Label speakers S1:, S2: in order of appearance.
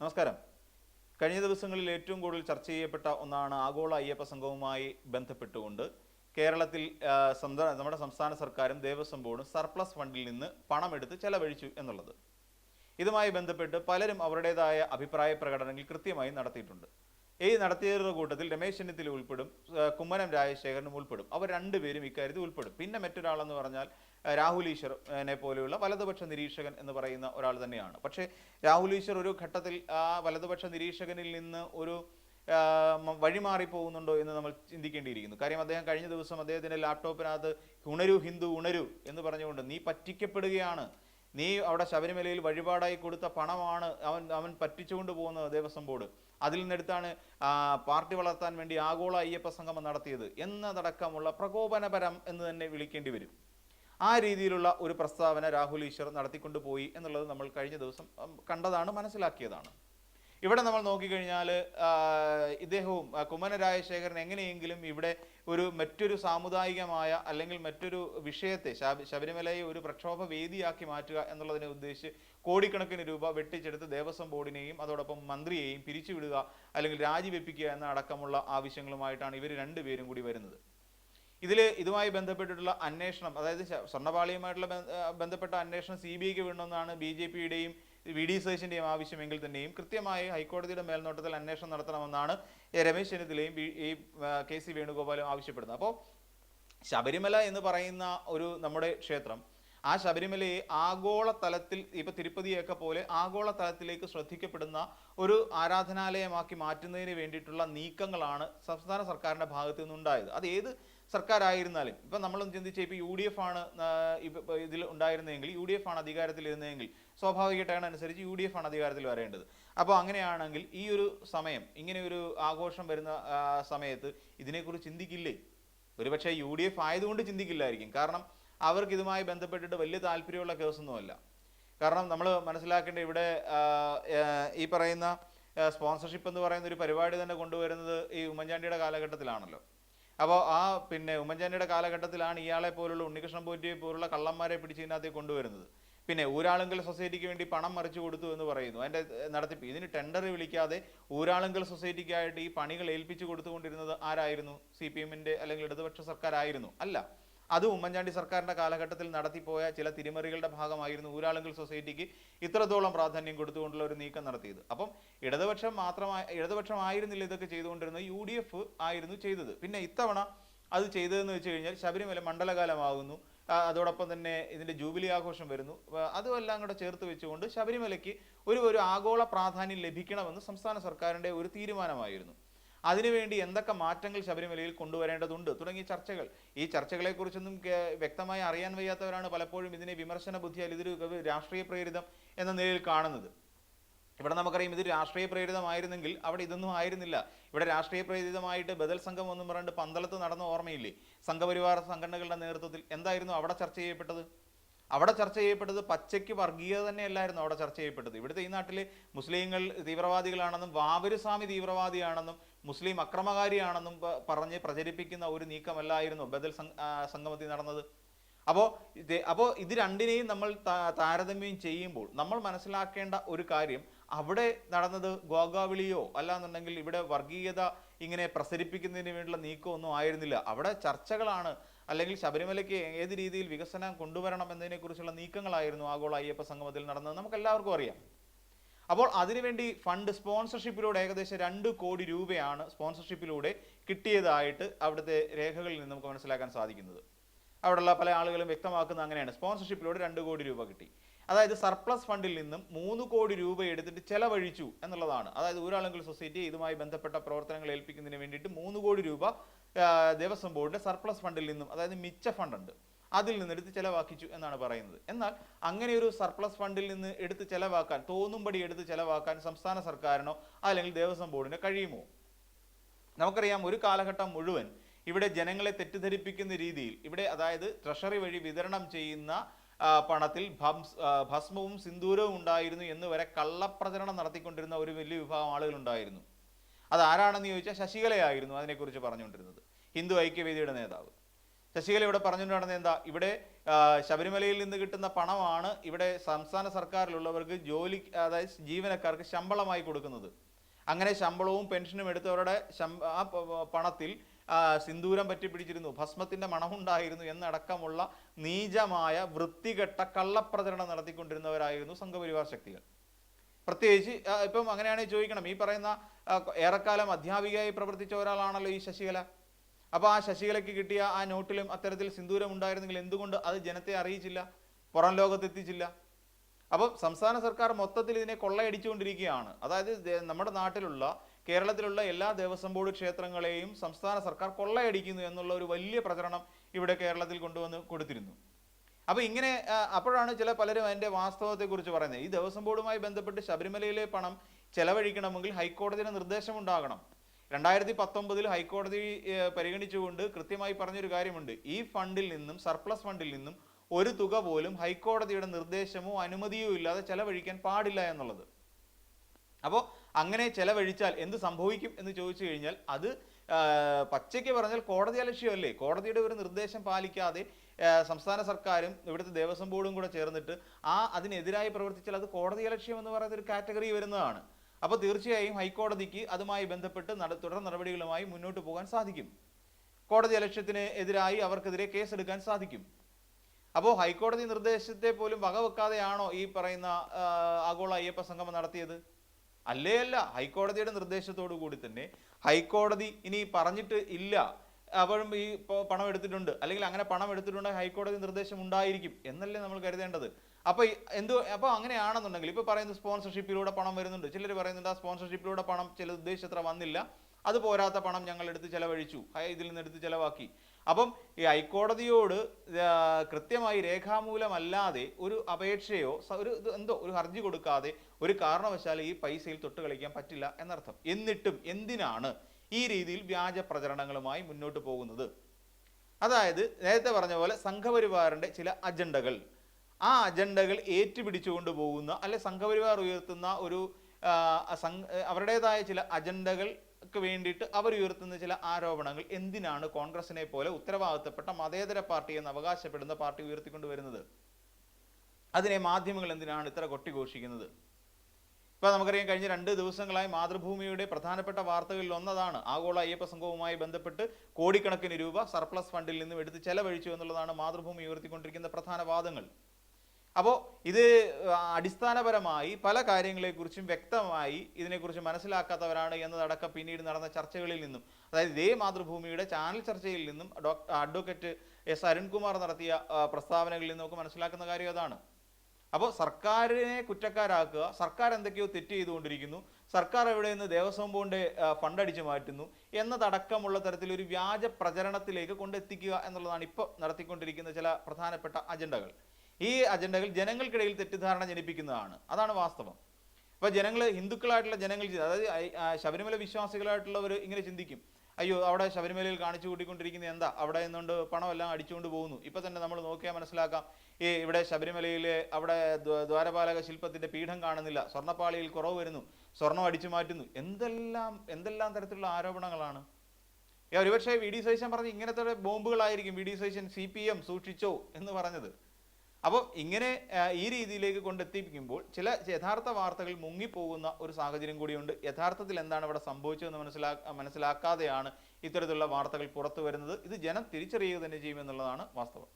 S1: നമസ്കാരം. കഴിഞ്ഞ ദിവസങ്ങളിൽ ഏറ്റവും കൂടുതൽ ചർച്ച ചെയ്യപ്പെട്ട ഒന്നാണ് ആഗോള അയ്യപ്പ സംഘവുമായി ബന്ധപ്പെട്ടുകൊണ്ട് കേരളത്തിൽ നമ്മുടെ സംസ്ഥാന സർക്കാരും ദേവസ്വം ബോർഡും സർപ്ലസ് ഫണ്ടിൽ നിന്ന് പണമെടുത്ത് ചെലവഴിച്ചു എന്നുള്ളത്. ഇതുമായി ബന്ധപ്പെട്ട് പലരും അവരുടേതായ അഭിപ്രായ പ്രകടനങ്ങൾ കൃത്യമായി നടത്തിയിട്ടുണ്ട്. ഈ നടത്തിയവരുടെ കൂട്ടത്തിൽ രമേശ് ചെന്നിത്തല ഉൾപ്പെടും കുമ്മനം രാജശേഖരനും ഉൾപ്പെടും. അവർ രണ്ടുപേരും ഇക്കാര്യത്തിൽ ഉൾപ്പെടും. പിന്നെ മറ്റൊരാളെന്ന് പറഞ്ഞാൽ രാഹുൽ ഈശ്വറിനെ പോലെയുള്ള വലതുപക്ഷ നിരീക്ഷകൻ എന്ന് പറയുന്ന ഒരാൾ തന്നെയാണ്. പക്ഷേ രാഹുൽ ഈശ്വർ ഒരു ഘട്ടത്തിൽ ആ വലതുപക്ഷ നിരീക്ഷകനിൽ നിന്ന് ഒരു വഴിമാറി പോകുന്നുണ്ടോ എന്ന് നമ്മൾ ചിന്തിക്കേണ്ടിയിരിക്കുന്നു. കാര്യം അദ്ദേഹം കഴിഞ്ഞ ദിവസം അദ്ദേഹത്തിന്റെ ലാപ്ടോപ്പിനകത്ത് ഉണരു ഹിന്ദു ഉണരു എന്ന് പറഞ്ഞുകൊണ്ട് നീ പറ്റിക്കപ്പെടുകയാണ്. നീ അവിടെ ശബരിമലയിൽ വഴിപാടായി കൊടുത്ത പണമാണ് അവൻ അവൻ പറ്റിച്ചുകൊണ്ട് പോകുന്നത് ദേവസ്വം ബോർഡ്. അതിൽ നിന്നെടുത്താണ് പാർട്ടി വളർത്താൻ വേണ്ടി ആഗോള അയ്യപ്പ സംഗമം നടത്തിയത് എന്നതടക്കമുള്ള പ്രകോപനപരം എന്ന് തന്നെ വിളിക്കേണ്ടി വരും. ആ രീതിയിലുള്ള ഒരു പ്രസ്താവന രാഹുൽ ഈശ്വർ നടത്തിക്കൊണ്ടുപോയി എന്നുള്ളത് നമ്മൾ കഴിഞ്ഞ ദിവസം കണ്ടതാണ് മനസ്സിലാക്കിയതാണ്. ഇവിടെ നമ്മൾ നോക്കിക്കഴിഞ്ഞാൽ ഇദ്ദേഹവും കുമ്മനരായ കുമ്മന രാജശേഖരൻ എങ്ങനെയെങ്കിലും ഇവിടെ ഒരു മറ്റൊരു സാമുദായികമായ അല്ലെങ്കിൽ മറ്റൊരു വിഷയത്തെ ശബ- ശബരിമലയെ ഒരു പ്രക്ഷോഭ വേദിയാക്കി മാറ്റുക എന്നുള്ളതിനെ ഉദ്ദേശിച്ച് കോടിക്കണക്കിന് രൂപ വെട്ടിച്ചെടുത്ത് ദേവസ്വം ബോർഡിനെയും അതോടൊപ്പം മന്ത്രിയെയും പിരിച്ചുവിടുക അല്ലെങ്കിൽ രാജിവെപ്പിക്കുക എന്ന അടക്കമുള്ള ആവശ്യങ്ങളുമായിട്ടാണ് ഇവർ രണ്ടുപേരും കൂടി വരുന്നത്. ഇതിൽ ഇതുമായി ബന്ധപ്പെട്ടിട്ടുള്ള അന്വേഷണം അതായത് സ്വർണപാളിയുമായിട്ടുള്ള ബന്ധപ്പെട്ട അന്വേഷണം സി ബി ഐക്ക് വേണമെന്നാണ് ബി ജെ പിയുടെയും വി ഡി സതീശിന്റെയും ആവശ്യമെങ്കിൽ തന്നെയും കൃത്യമായി ഹൈക്കോടതിയുടെ മേൽനോട്ടത്തിൽ അന്വേഷണം നടത്തണമെന്നാണ്. രമേശ് ചെന്നിത്തലയും ഈ കെ സി വേണുഗോപാലും ആവശ്യപ്പെടുന്നത് അപ്പോൾ ശബരിമല എന്ന് പറയുന്ന ഒരു നമ്മുടെ ക്ഷേത്രം ആ ശബരിമലയെ ആഗോള തലത്തിൽ ഇപ്പൊ തിരുപ്പതിയൊക്കെ പോലെ ആഗോള തലത്തിലേക്ക് ശ്രദ്ധിക്കപ്പെടുന്ന ഒരു ആരാധനാലയമാക്കി മാറ്റുന്നതിന് വേണ്ടിയിട്ടുള്ള നീക്കങ്ങളാണ് സംസ്ഥാന സർക്കാരിന്റെ ഭാഗത്തു നിന്നുണ്ടായത് അത് ഏത് സർക്കാരായിരുന്നാലും ഇപ്പൊ നമ്മളൊന്ന് ചിന്തിച്ച ഇപ്പൊ യു ഡി എഫ് ആണ് ഇതിൽ ഉണ്ടായിരുന്നതെങ്കിൽ യു ഡി എഫ് ആണ് അധികാരത്തിൽ ഇരുന്നതെങ്കിൽ സ്വാഭാവിക ടേൺ അനുസരിച്ച് യു ഡി എഫ് ആണ് അധികാരത്തിൽ വരേണ്ടത്. അപ്പോൾ അങ്ങനെയാണെങ്കിൽ ഈ ഒരു സമയം ഇങ്ങനെ ഒരു ആഘോഷം വരുന്ന സമയത്ത് ഇതിനെക്കുറിച്ച് ചിന്തിക്കില്ലേ? ഒരുപക്ഷെ യു ഡി എഫ് ആയതുകൊണ്ട് ചിന്തിക്കില്ലായിരിക്കും. കാരണം അവർക്ക് ഇതുമായി ബന്ധപ്പെട്ടിട്ട് വലിയ താല്പര്യമുള്ള കേസൊന്നുമല്ല കാരണം നമ്മൾ മനസ്സിലാക്കേണ്ട ഇവിടെ ഈ പറയുന്ന സ്പോൺസർഷിപ്പ് എന്ന് പറയുന്ന ഒരു പരിപാടി തന്നെ കൊണ്ടുവരുന്നത് ഈ ഉമ്മൻചാണ്ടിയുടെ കാലഘട്ടത്തിലാണല്ലോ. അപ്പോൾ ആ പിന്നെ ഉമ്മൻചാണ്ടിയുടെ കാലഘട്ടത്തിലാണ് ഇയാളെ പോലുള്ള ഉണ്ണികൃഷ്ണൻ പോറ്റിയെ പോലുള്ള കള്ളന്മാരെ പിടിച്ച് ഇതിനകത്ത് കൊണ്ടുവരുന്നത്. പിന്നെ ഊരാളുങ്കൽ സൊസൈറ്റിക്ക് വേണ്ടി പണം മറിച്ചു കൊടുത്തു എന്ന് പറയുന്നു. അതിന്റെ നടത്തിപ്പ്. ഇതിന് ടെൻഡർ വിളിക്കാതെ ഊരാളുങ്കൽ സൊസൈറ്റിക്കായിട്ട് ഈ പണികൾ ഏൽപ്പിച്ചു കൊടുത്തുകൊണ്ടിരുന്നത് ആരായിരുന്നു? സി പി എമ്മിന്റെ അല്ലെങ്കിൽ ഇടതുപക്ഷ സർക്കാരായിരുന്നു. അല്ല. അത് ഉമ്മൻചാണ്ടി സർക്കാരിന്റെ കാലഘട്ടത്തിൽ നടത്തിപ്പോയ ചില തിരിമറികളുടെ ഭാഗമായിരുന്നു ഊരാളുങ്കൽ സൊസൈറ്റിക്ക് ഇത്രത്തോളം പ്രാധാന്യം കൊടുത്തുകൊണ്ടുള്ള ഒരു നീക്കം നടത്തിയത്. അപ്പം ഇടതുപക്ഷം മാത്രമായി ഇടതുപക്ഷമായിരുന്നില്ല ഇതൊക്കെ ചെയ്തുകൊണ്ടിരുന്നത് യു ഡി എഫ് ആയിരുന്നു ചെയ്തത്. പിന്നെ ഇത്തവണ അത് ചെയ്തതെന്ന് വെച്ച് കഴിഞ്ഞാൽ ശബരിമല മണ്ഡലകാലമാകുന്നു. അതോടൊപ്പം തന്നെ ഇതിന്റെ ജൂബിലി ആഘോഷം വരുന്നു. അതുമെല്ലാം കൂടെ ചേർത്ത് വെച്ചുകൊണ്ട് ശബരിമലയ്ക്ക് ഒരു ഒരു ആഗോള പ്രാധാന്യം ലഭിക്കണമെന്ന് സംസ്ഥാന സർക്കാരിന്റെ ഒരു തീരുമാനമായിരുന്നു. അതിനുവേണ്ടി എന്തൊക്കെ മാറ്റങ്ങൾ ശബരിമലയിൽ കൊണ്ടുവരേണ്ടതുണ്ട്? തുടങ്ങിയ ചർച്ചകൾ. ഈ ചർച്ചകളെക്കുറിച്ചൊന്നും വ്യക്തമായി അറിയാൻ വയ്യാത്തവരാണ് പലപ്പോഴും ഇതിനെ വിമർശന ബുദ്ധിയാൽ ഇതൊരു രാഷ്ട്രീയ പ്രേരിതം എന്ന നിലയിൽ കാണുന്നത്. ഇവിടെ നമുക്കറിയാം ഇത് രാഷ്ട്രീയ പ്രേരിതമായിരുന്നെങ്കിൽ അവിടെ ഇതൊന്നും ആയിരുന്നില്ല. ഇവിടെ രാഷ്ട്രീയ പ്രേരിതമായിട്ട് ബദൽ സംഘം ഒന്നും പറഞ്ഞിട്ട് പന്തളത്ത് നടന്ന ഓർമ്മയില്ലേ? സംഘപരിവാർ സംഘടനകളുടെ നേതൃത്വത്തിൽ എന്തായിരുന്നു അവിടെ ചർച്ച ചെയ്യപ്പെട്ടത്? അവിടെ ചർച്ച ചെയ്യപ്പെട്ടത് പച്ചയ്ക്ക് വർഗീയത തന്നെയല്ലായിരുന്നു അവിടെ ചർച്ച ചെയ്യപ്പെട്ടത്. ഇവിടുത്തെ ഈ നാട്ടിൽ മുസ്ലിങ്ങൾ തീവ്രവാദികളാണെന്നും വാവരുസ്വാമി തീവ്രവാദിയാണെന്നും മുസ്ലിം അക്രമകാരിയാണെന്നും പറഞ്ഞ് പ്രചരിപ്പിക്കുന്ന ഒരു നീക്കമല്ലായിരുന്നു ബദൽ സംഗമത്തിൽ നടന്നത്. അപ്പോൾ ഇത് അപ്പോൾ ഇത് രണ്ടിനെയും നമ്മൾ താരതമ്യം ചെയ്യുമ്പോൾ നമ്മൾ മനസ്സിലാക്കേണ്ട ഒരു കാര്യം അവിടെ നടന്നത് ഗോഗാവിളിയോ അല്ലാന്നുണ്ടെങ്കിൽ ഇവിടെ വർഗീയത ഇങ്ങനെ പ്രസരിപ്പിക്കുന്നതിന് വേണ്ടിയുള്ള നീക്കമൊന്നും ആയിരുന്നില്ല. അവിടെ ചർച്ചകളാണ് അല്ലെങ്കിൽ ശബരിമലയ്ക്ക് ഏത് രീതിയിൽ വികസനം കൊണ്ടുവരണം എന്നതിനെക്കുറിച്ചുള്ള നീക്കങ്ങളായിരുന്നു ആഗോള അയ്യപ്പ സംഗമത്തിൽ നടന്നത്. നമുക്ക് എല്ലാവർക്കും അറിയാം. അപ്പോൾ അതിനുവേണ്ടി ഫണ്ട് സ്പോൺസർഷിപ്പിലൂടെ ഏകദേശം രണ്ട് കോടി രൂപയാണ് സ്പോൺസർഷിപ്പിലൂടെ കിട്ടിയതായിട്ട് അവിടുത്തെ രേഖകളിൽ നിന്ന് നമുക്ക് മനസ്സിലാക്കാൻ സാധിക്കുന്നത്. അവിടെയുള്ള പല ആളുകളും വ്യക്തമാക്കുന്നത് അങ്ങനെയാണ്. സ്പോൺസർഷിപ്പിലൂടെ രണ്ട് കോടി രൂപ കിട്ടി. അതായത് സർപ്ലസ് ഫണ്ടിൽ നിന്നും മൂന്ന് കോടി രൂപ എടുത്തിട്ട് ചെലവഴിച്ചു എന്നുള്ളതാണ്. അതായത് ഊരാളുങ്കൽ സൊസൈറ്റി ഇതുമായി ബന്ധപ്പെട്ട പ്രവർത്തനങ്ങൾ ഏൽപ്പിക്കുന്നതിന് വേണ്ടിയിട്ട് മൂന്ന് കോടി രൂപ ദേവസ്വം ബോർഡിന്റെ സർപ്ലസ് ഫണ്ടിൽ നിന്നും അതായത് മിച്ച ഫണ്ടുണ്ട് അതിൽ നിന്ന് എടുത്ത് ചെലവാക്കിച്ചു എന്നാണ് പറയുന്നത്. എന്നാൽ അങ്ങനെ ഒരു സർപ്ലസ് ഫണ്ടിൽ നിന്ന് എടുത്ത് ചെലവാക്കാൻ തോന്നുംപടി എടുത്ത് ചെലവാക്കാൻ സംസ്ഥാന സർക്കാരിനോ അല്ലെങ്കിൽ ദേവസ്വം ബോർഡിനോ കഴിയുമോ? നമുക്കറിയാം ഒരു കാലഘട്ടം മുഴുവൻ ഇവിടെ ജനങ്ങളെ തെറ്റിദ്ധരിപ്പിക്കുന്ന രീതിയിൽ ഇവിടെ അതായത് ട്രഷറി വഴി വിതരണം ചെയ്യുന്ന പണത്തിൽ ഭംസ്- ഭസ്മവും സിന്ദൂരവും ഉണ്ടായിരുന്നു എന്ന് വരെ കള്ളപ്രചരണം നടത്തിക്കൊണ്ടിരുന്ന ഒരു വലിയ വിഭാഗം ആളുകളുണ്ടായിരുന്നു അത് ആരാണെന്ന് ചോദിച്ചാൽ ശശികലയായിരുന്നു അതിനെക്കുറിച്ച് പറഞ്ഞുകൊണ്ടിരുന്നത്. ഹിന്ദു ഐക്യവേദിയുടെ നേതാവ്. ശശികല ഇവിടെ പറഞ്ഞുകൊണ്ടിരുന്നത് എന്താ? ഇവിടെ ശബരിമലയിൽ നിന്ന് കിട്ടുന്ന പണമാണ് ഇവിടെ സംസ്ഥാന സർക്കാരിലുള്ളവർക്ക് ജോലി അതായത് ജീവനക്കാർക്ക് ശമ്പളമായി കൊടുക്കുന്നത്. അങ്ങനെ ശമ്പളവും പെൻഷനും എടുത്തവരുടെ ആ പണത്തിൽ സിന്ദൂരം പറ്റി പിടിച്ചിരുന്നു ഭസ്മത്തിന്റെ മണമുണ്ടായിരുന്നു എന്നടക്കമുള്ള നീചമായ വൃത്തികെട്ട കള്ളപ്രചരണം നടത്തിക്കൊണ്ടിരുന്നവരായിരുന്നു സംഘപരിവാർ ശക്തികൾ. പ്രത്യേകിച്ച് ഇപ്പം അങ്ങനെയാണെങ്കിൽ ചോദിക്കണം. ഈ പറയുന്ന ഏറെക്കാലം അധ്യാപികയായി പ്രവർത്തിച്ച ഒരാളാണല്ലോ ഈ ശശികല. അപ്പോൾ ആ ശശികലയ്ക്ക് കിട്ടിയ ആ നോട്ടിലും അത്തരത്തിൽ സിന്ദൂരം ഉണ്ടായിരുന്നെങ്കിൽ എന്തുകൊണ്ട് അത് ജനത്തെ അറിയിച്ചില്ല? പുറം ലോകത്ത് എത്തിച്ചില്ല അപ്പം സംസ്ഥാന സർക്കാർ മൊത്തത്തിൽ ഇതിനെ കൊള്ളയടിച്ചുകൊണ്ടിരിക്കുകയാണ്. അതായത് നമ്മുടെ നാട്ടിലുള്ള കേരളത്തിലുള്ള എല്ലാ ദേവസ്വം ബോർഡ് ക്ഷേത്രങ്ങളെയും സംസ്ഥാന സർക്കാർ കൊള്ളയടിക്കുന്നു എന്നുള്ള ഒരു വലിയ പ്രചരണം ഇവിടെ കേരളത്തിൽ കൊണ്ടുവന്ന് കൊടുത്തിരുന്നു. അപ്പോൾ ഇങ്ങനെ അപ്പോഴാണ് ചില പലരും അതിന്റെ വാസ്തവത്തെക്കുറിച്ച് പറയുന്നത്. ഈ ദേവസ്വം ബോർഡുമായി ബന്ധപ്പെട്ട് ശബരിമലയിലെ പണം ചെലവഴിക്കണമെങ്കിൽ ഹൈക്കോടതിയുടെ നിർദ്ദേശം ഉണ്ടാകണം രണ്ടായിരത്തി പത്തൊമ്പതിൽ ഹൈക്കോടതി പരിഗണിച്ചുകൊണ്ട് കൃത്യമായി പറഞ്ഞൊരു കാര്യമുണ്ട്. ഈ ഫണ്ടിൽ നിന്നും സർപ്ലസ് ഫണ്ടിൽ നിന്നും ഒരു തുക പോലും ഹൈക്കോടതിയുടെ നിർദ്ദേശമോ അനുമതിയോ ഇല്ലാതെ ചെലവഴിക്കാൻ പാടില്ല എന്നുള്ളത്. അപ്പോൾ അങ്ങനെ ചെലവഴിച്ചാൽ എന്ത് സംഭവിക്കും എന്ന് ചോദിച്ചു കഴിഞ്ഞാൽ അത് പച്ചയ്ക്ക് പറഞ്ഞാൽ കോടതി അലക്ഷ്യമല്ലേ? കോടതിയുടെ ഒരു നിർദ്ദേശം പാലിക്കാതെ സംസ്ഥാന സർക്കാരും ഇവിടുത്തെ ദേവസ്വം ബോർഡും കൂടെ ചേർന്നിട്ട് ആ അതിനെതിരായി പ്രവർത്തിച്ചാൽ അത് കോടതി അലക്ഷ്യം എന്ന് പറയുന്ന ഒരു കാറ്റഗറി വരുന്നതാണ്. അപ്പോൾ തീർച്ചയായും ഹൈക്കോടതിക്ക് അതുമായി ബന്ധപ്പെട്ട് നട തുടർ നടപടികളുമായി മുന്നോട്ട് പോകാൻ സാധിക്കും. കോടതി അലക്ഷ്യത്തിന് എതിരായി അവർക്കെതിരെ കേസെടുക്കാൻ സാധിക്കും. അപ്പോൾ ഹൈക്കോടതി നിർദ്ദേശത്തെ പോലും വകവെക്കാതെയാണോ ഈ പറയുന്ന ആഗോള അയ്യപ്പ സംഗമം നടത്തിയത്? അല്ലേ അല്ല ഹൈക്കോടതിയുടെ നിർദ്ദേശത്തോടു കൂടി തന്നെ ഹൈക്കോടതി ഇനി പറഞ്ഞിട്ട് ഇല്ല. അവരും ഈ പണം എടുത്തിട്ടുണ്ട്. അല്ലെങ്കിൽ അങ്ങനെ പണം എടുത്തിട്ടുണ്ട് ഹൈക്കോടതി നിർദ്ദേശം ഉണ്ടായിരിക്കും എന്നല്ലേ നമ്മൾ കരുതേണ്ടത്. അപ്പോൾ എന്ത് എന്തു അപ്പൊ അങ്ങനെയാണെന്നുണ്ടെങ്കിൽ ഇപ്പൊ പറയുന്നത് സ്പോൺസർഷിപ്പിലൂടെ പണം വരുന്നുണ്ട്. ചിലർ പറയുന്നുണ്ട് ആ സ്പോൺസർഷിപ്പിലൂടെ പണം ചില ഉദ്ദേശത്ര വന്നില്ല. അത് പോരാത്ത പണം ഞങ്ങൾ എടുത്ത് ചെലവഴിച്ചു. ഇതിൽ നിന്ന് എടുത്ത് ചെലവാക്കി. അപ്പം ഈ ഹൈക്കോടതിയോട് കൃത്യമായി രേഖാമൂലമല്ലാതെ ഒരു അപേക്ഷയോ ഒരു എന്തോ ഒരു ഹർജി കൊടുക്കാതെ ഒരു കാരണവശാലും ഈ പൈസയിൽ തൊട്ട് കളിക്കാൻ പറ്റില്ല എന്നർത്ഥം. എന്നിട്ടും എന്തിനാണ് ഈ രീതിയിൽ വ്യാജ പ്രചരണങ്ങളുമായി മുന്നോട്ട് പോകുന്നത്. അതായത് നേരത്തെ പറഞ്ഞ പോലെ സംഘപരിവാറിന്റെ ചില അജണ്ടകൾ. ആ അജണ്ടകൾ ഏറ്റുപിടിച്ചുകൊണ്ട് പോകുന്ന അല്ലെ സംഘപരിവാർ ഉയർത്തുന്ന ഒരു അവരുടേതായ ചില അജണ്ടകൾക്ക് വേണ്ടിയിട്ട് അവർ ഉയർത്തുന്ന ചില ആരോപണങ്ങൾ എന്തിനാണ് കോൺഗ്രസിനെ പോലെ ഉത്തരവാദിത്തപ്പെട്ട മതേതര പാർട്ടി എന്ന് അവകാശപ്പെടുന്ന പാർട്ടി ഉയർത്തിക്കൊണ്ടുവരുന്നത്? അതിനെ മാധ്യമങ്ങൾ എന്തിനാണ് ഇത്ര കൊട്ടിഘോഷിക്കുന്നത്? ഇപ്പൊ നമുക്കറിയാം കഴിഞ്ഞ രണ്ട് ദിവസങ്ങളായി മാതൃഭൂമിയുടെ പ്രധാനപ്പെട്ട വാർത്തകളിൽ ഒന്നതാണ് ആഗോള അയ്യപ്പ സംഘവുമായി ബന്ധപ്പെട്ട് കോടിക്കണക്കിന് രൂപ സർപ്ലസ് ഫണ്ടിൽ നിന്നും എടുത്ത് ചെലവഴിച്ചു എന്നുള്ളതാണ് മാതൃഭൂമി ഉയർത്തിക്കൊണ്ടിരിക്കുന്ന പ്രധാന വാദങ്ങൾ. അപ്പോൾ ഇത് അടിസ്ഥാനപരമായി പല കാര്യങ്ങളെക്കുറിച്ചും വ്യക്തമായി ഇതിനെക്കുറിച്ച് മനസ്സിലാക്കാത്തവരാണ് എന്നതടക്കം പിന്നീട് നടന്ന ചർച്ചകളിൽ നിന്നും. അതായത് ഇതേ മാതൃഭൂമിയുടെ ചാനൽ ചർച്ചയിൽ നിന്നും അഡ്വക്കേറ്റ് എസ് അരുൺകുമാർ നടത്തിയ പ്രസ്താവനകളിൽ നിന്നും നമുക്ക് മനസ്സിലാക്കുന്ന കാര്യം അതാണ്. അപ്പോൾ സർക്കാരിനെ കുറ്റക്കാരാക്കുക സർക്കാർ എന്തൊക്കെയോ തെറ്റ് ചെയ്തുകൊണ്ടിരിക്കുന്നു സർക്കാർ എവിടെ നിന്ന് ദേവസ്വം ബോർഡ് ഫണ്ട് അടിച്ചു മാറ്റുന്നു എന്നതടക്കമുള്ള തരത്തിൽ ഒരു വ്യാജ പ്രചരണത്തിലേക്ക് കൊണ്ടെത്തിക്കുക എന്നുള്ളതാണ് ഇപ്പോൾ നടത്തിക്കൊണ്ടിരിക്കുന്ന ചില പ്രധാനപ്പെട്ട അജണ്ടകൾ. ഈ അജണ്ടകൾ ജനങ്ങൾക്കിടയിൽ തെറ്റിദ്ധാരണ ജനിപ്പിക്കുന്നതാണ്. അതാണ് വാസ്തവം. അപ്പോൾ ജനങ്ങൾ ഹിന്ദുക്കളായിട്ടുള്ള ജനങ്ങൾ അതായത് ശബരിമല വിശ്വാസികളായിട്ടുള്ളവർ ഇങ്ങനെ ചിന്തിക്കും. അയ്യോ അവിടെ ശബരിമലയിൽ കാണിച്ചു കൂട്ടിക്കൊണ്ടിരിക്കുന്ന എന്താ? അവിടെ നിന്നുകൊണ്ട് പണമെല്ലാം അടിച്ചുകൊണ്ട് പോകുന്നു. ഇപ്പൊ തന്നെ നമ്മൾ നോക്കിയാൽ മനസ്സിലാക്കാം. ഈ ഇവിടെ ശബരിമലയിലെ അവിടെ ദ്വാരപാലക ശില്പത്തിന്റെ പീഠം കാണുന്നില്ല. സ്വർണപ്പാളിയിൽ കുറവ് വരുന്നു. സ്വർണം അടിച്ചു മാറ്റുന്നു. എന്തെല്ലാം എന്തെല്ലാം തരത്തിലുള്ള ആരോപണങ്ങളാണ്? ഒരുപക്ഷെ വി ഡി സതീശൻ പറഞ്ഞ് ഇങ്ങനത്തെ ബോംബുകളായിരിക്കും V D Satheesan C P M സൂക്ഷിച്ചോ എന്ന് പറഞ്ഞത്. അപ്പോൾ ഇങ്ങനെ ഈ രീതിയിലേക്ക് കൊണ്ടെത്തിപ്പിക്കുമ്പോൾ ചില യഥാർത്ഥ വാർത്തകൾ മുങ്ങിപ്പോകുന്ന ഒരു സാഹചര്യം കൂടിയുണ്ട്. യഥാർത്ഥത്തിൽ എന്താണ് ഇവിടെ സംഭവിച്ചതെന്ന് മനസ്സിലാ മനസ്സിലാക്കാതെയാണ് ഇത്തരത്തിലുള്ള വാർത്തകൾ പുറത്തു വരുന്നത്. ഇത് ജനം തിരിച്ചറിയുക തന്നെ ചെയ്യുമെന്നുള്ളതാണ് വാസ്തവം.